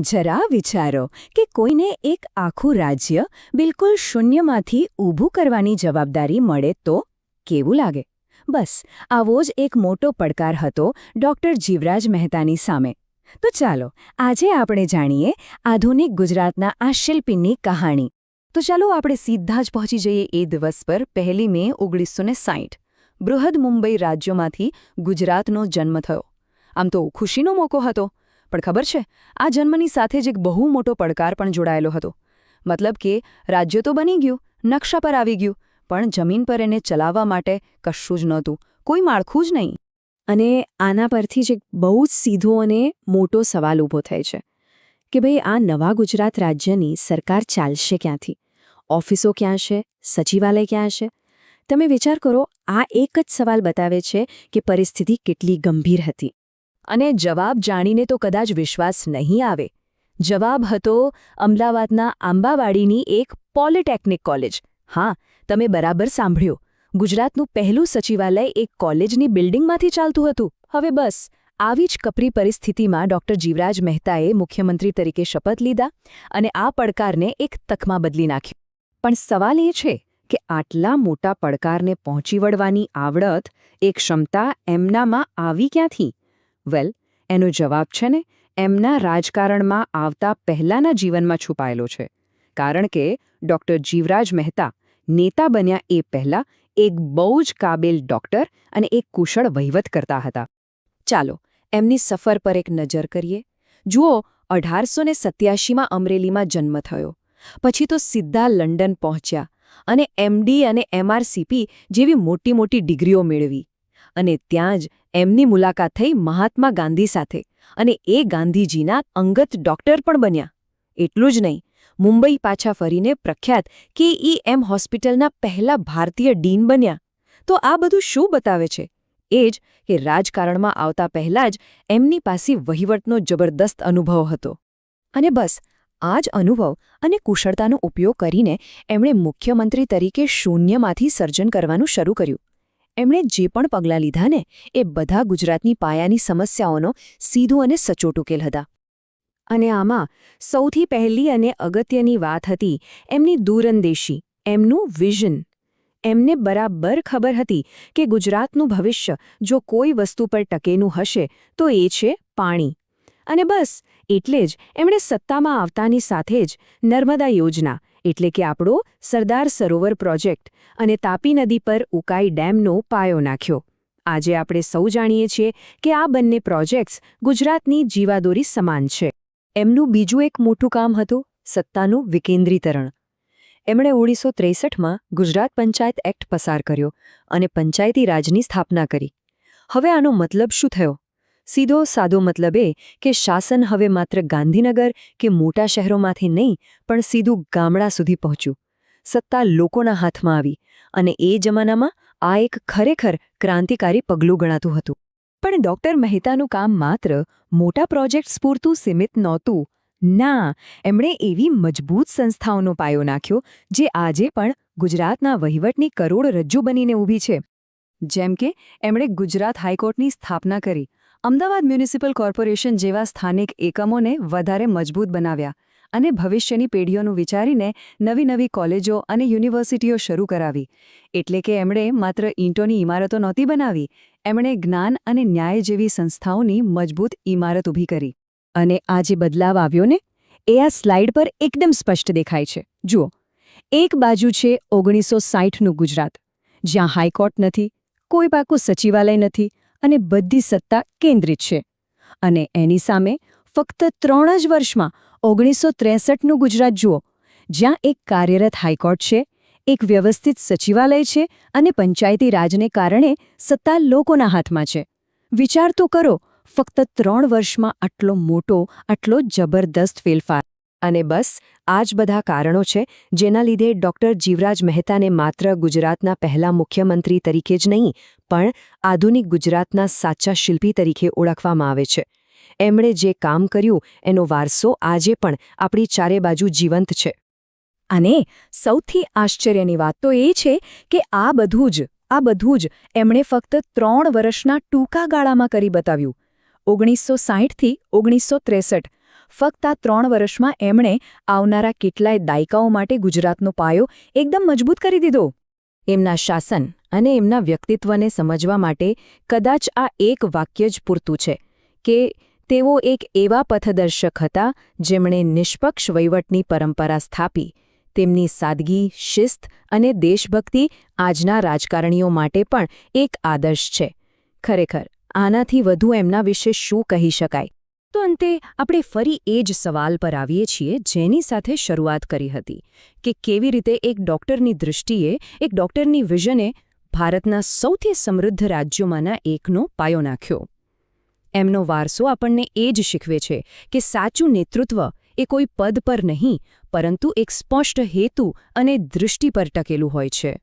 જરા વિચારો કે કોઈને એક આખું રાજ્ય બિલકુલ શૂન્યમાંથી ઊભું કરવાની જવાબદારી મળે તો કેવું લાગે? બસ, આવો જ એક મોટો પડકાર હતો ડોક્ટર જીવરાજ મહેતાની સામે. તો ચાલો, આજે આપણે જાણીએ આધુનિક ગુજરાતના આ શિલ્પીની કહાણી. તો ચાલો આપણે સીધા જ પહોંચી જઈએ એ દિવસ પર પહેલી મે ઓગણીસો ને સાઠ બૃહદ મુંબઈ રાજ્યોમાંથી ગુજરાતનો જન્મ થયો. આમ તો ખુશીનો મોકો હતો. પણ ખબર છે, આ જન્મની સાથે જ એક બહુ મોટો પડકાર પણ જોડાયેલો હતો. મતલબ કે, રાજ્ય તો બની ગયું, નકશા પર આવી ગયું, પણ જમીન પર એને ચલાવવા માટે કશું જ નહોતું, કોઈ માળખું જ નહીં. અને આના પરથી જ એક બહુ જ સીધો અને મોટો સવાલ ઊભો થાય છે, કે ભાઈ આ નવા ગુજરાત રાજ્યની સરકાર ચાલશે ક્યાંથી? ઓફિસો ક્યાં છે? સચિવાલય ક્યાં છે? તમે વિચાર કરો, આ એક જ સવાલ બતાવે છે કે પરિસ્થિતિ કેટલી ગંભીર હતી. અને જવાબ જાણીને તો કદાચ વિશ્વાસ નહીં આવે. જવાબ હતો અમદાવાદના આંબાવાડીની એક પોલિટેકનિક કોલેજ. હા, તમે બરાબર સાંભળ્યો. ગુજરાતનું પહેલું સચિવાલય એક કોલેજની બિલ્ડિંગમાંથી ચાલતું હતું. હવે બસ, આવી જ કપરી પરિસ્થિતિમાં ડોક્ટર જીવરાજ મહેતાએ મુખ્યમંત્રી તરીકે શપથ લીધા અને આ પડકારને એક તકમાં બદલી નાખ્યો. પણ સવાલ એ છે કે આટલા મોટા પડકારને પહોંચી વળવાની આવડત, એ ક્ષમતા એમનામાં આવી ક્યાંથી? વેલ, એનો જવાબ છે ને, એમના રાજકારણમાં આવતા પહેલાના જીવનમાં છુપાયેલો છે. કારણ કે, ડોક્ટર જીવરાજ મહેતા નેતા બન્યા એ પહેલા એક બહુ જ કાબેલ ડોક્ટર અને એક કુશળ વહીવટ કરતા હતા. ચાલો, એમની સફર પર એક નજર કરીએ. જુઓ, અઢારસો ને સત્યાસીમાં અમરેલીમાં જન્મ થયો. પછી તો સીધા લંડન પહોંચ્યા અને એમડી અને એમઆરસીપી જેવી મોટી મોટી ડિગ્રીઓ મેળવી. અને ત્યાં જ એમની મુલાકાત થઈ મહાત્મા ગાંધી સાથે અને એ ગાંધીજીના અંગત ડોક્ટર પણ બન્યા. એટલું જ નહીં, મુંબઈ પાછા ફરીને પ્રખ્યાત કેઈએમ હોસ્પિટલના પહેલા ભારતીય ડીન બન્યા. તો આ બધું શું બતાવે છે? એ જ કે રાજકારણમાં આવતા પહેલા જ એમની પાસે વહીવટનો જબરદસ્ત અનુભવ હતો. અને બસ, આ જ અનુભવ અને કુશળતાનો ઉપયોગ કરીને એમણે મુખ્યમંત્રી તરીકે શૂન્યમાંથી સર્જન કરવાનું શરૂ કર્યું. એમણે જે પણ પગલાં લીધા ને, એ બધા ગુજરાતની પાયાની સમસ્યાઓનો સીધું અને સચોટ ઉકેલ હતા. અને આમાં સૌથી પહેલી અને અગત્યની વાત હતી એમની દૂરંદેશી, એમનું વિઝન. એમને બરાબર ખબર હતી કે ગુજરાતનું ભવિષ્ય જો કોઈ વસ્તુ પર ટકેનું હશે, તો એ છે પાણી. અને બસ, એટલે જ એમણે સત્તામાં આવતાની સાથે જ નર્મદા યોજના એટલે કે આપણો સરદાર સરોવર પ્રોજેક્ટ અને તાપી નદી પર ઉકાઈ ડેમનો પાયો નાખ્યો. આજે આપણે સૌ જાણીએ છીએ કે આ બંને પ્રોજેક્ટ્સ ગુજરાતની જીવાદોરી સમાન છે. એમનું બીજું એક મોટું કામ હતું સત્તાનું વિકેન્દ્રીકરણ. એમણે ઓગણીસો ત્રેસઠમાં ગુજરાત પંચાયત એક્ટ પસાર કર્યો અને પંચાયતી રાજની સ્થાપના કરી. હવે આનો મતલબ શું થયો? સીધો સાદો મતલબ એ કે શાસન હવે માત્ર ગાંધીનગર કે મોટા શહેરોમાંથી નહીં, પણ સીધું ગામડા સુધી પહોંચ્યું. સત્તા લોકોના હાથમાં આવી અને એ જમાનામાં આ એક ખરેખર ક્રાંતિકારી પગલું ગણાતું હતું. પણ ડોક્ટર મહેતાનું કામ માત્ર મોટા પ્રોજેક્ટ્સ પૂરતું સીમિત નહોતું. ના, એમણે એવી મજબૂત સંસ્થાઓનો પાયો નાખ્યો જે આજે પણ ગુજરાતના વહીવટની કરોડરજ્જુ બનીને ઊભી છે. જેમ કે એમણે ગુજરાત હાઈકોર્ટની સ્થાપના કરી અમદાવાદ મ્યુનિસિપલ કોર્પોરેશન જેવા સ્થાનિક એકમોને વધારે મજબૂત બનાવ્યા અને ભવિષ્યની પેઢીઓનું વિચારીને નવી નવી કોલેજો અને યુનિવર્સિટીઓ શરૂ કરાવી. એટલે કે એમણે માત્ર ઈંટોની ઇમારતો નહોતી બનાવી, એમણે જ્ઞાન અને ન્યાય જેવી સંસ્થાઓની મજબૂત ઇમારત ઊભી કરી. અને આ જે બદલાવ આવ્યો ને, એ આ સ્લાઇડ પર એકદમ સ્પષ્ટ દેખાય છે. જુઓ, એક બાજુ છે ઓગણીસો સાઠનું ગુજરાત, જ્યાં હાઈકોર્ટ નથી, કોઈ પાકું સચિવાલય નથી અને બધી સત્તા કેન્દ્રિત છે. અને એની સામે ફક્ત ત્રણ જ વર્ષમાં ઓગણીસો ત્રેસઠનું ગુજરાત જુઓ, જ્યાં એક કાર્યરત હાઈકોર્ટ છે, એક વ્યવસ્થિત સચિવાલય છે અને પંચાયતી રાજને કારણે સત્તા લોકોના હાથમાં છે. વિચાર તો કરો, ફક્ત ત્રણ વર્ષમાં આટલો મોટો, આટલો જબરદસ્ત ફેરફાર. અને બસ, આ જ બધા કારણો છે, જેના લીધે ડોક્ટર જીવરાજ મહેતાને માત્ર ગુજરાતના પહેલા મુખ્યમંત્રી તરીકે જ નહીં પણ આધુનિક ગુજરાતના સાચા શિલ્પી તરીકે ઓળખવામાં આવે છે. એમણે જે કામ કર્યું, એનો વારસો આજે પણ આપણી ચારે બાજુ જીવંત છે. અને સૌથી આશ્ચર્યની વાત તો એ છે કે આ બધું જ, આ બધું જ એમણે ફક્ત ત્રણ વર્ષના ટૂંકા ગાળામાં કરી બતાવ્યું. ઓગણીસો સાહીઠથી ઓગણીસો ત્રેસઠ, ફક્ત આ ત્રણ વર્ષમાં એમણે આવનારા કેટલાય દાયકાઓ માટે ગુજરાતનો પાયો એકદમ મજબૂત કરી દીધો. એમના શાસન અને એમના વ્યક્તિત્વને સમજવા માટે કદાચ આ એક વાક્ય જ પૂરતું છે, કે તેઓ એક એવા પથદર્શક હતા જેમણે નિષ્પક્ષ વહીવટની પરંપરા સ્થાપી, તેમની સાદગી, શિસ્ત અને દેશભક્તિ આજના રાજકારણીઓ માટે પણ એક આદર્શ છે. ખરેખર, આનાથી વધુ એમના વિશે શું કહી શકાય? તો અંતે, આપણે ફરી એ જ સવાલ પર આવીએ છીએ જેની સાથે શરૂઆત કરી હતી, કે કેવી રીતે એક ડૉક્ટરની દૃષ્ટિએ, એક ડૉક્ટરની વિઝને ભારતના સૌથી સમૃદ્ધ રાજ્યોમાંના એકનો પાયો નાખ્યો. એમનો વારસો આપણને એ જ શીખવે છે કે સાચું નેતૃત્વ એ કોઈ પદ પર નહીં, પરંતુ એક સ્પષ્ટ હેતુ અને દૃષ્ટિ પર ટકેલું હોય છે.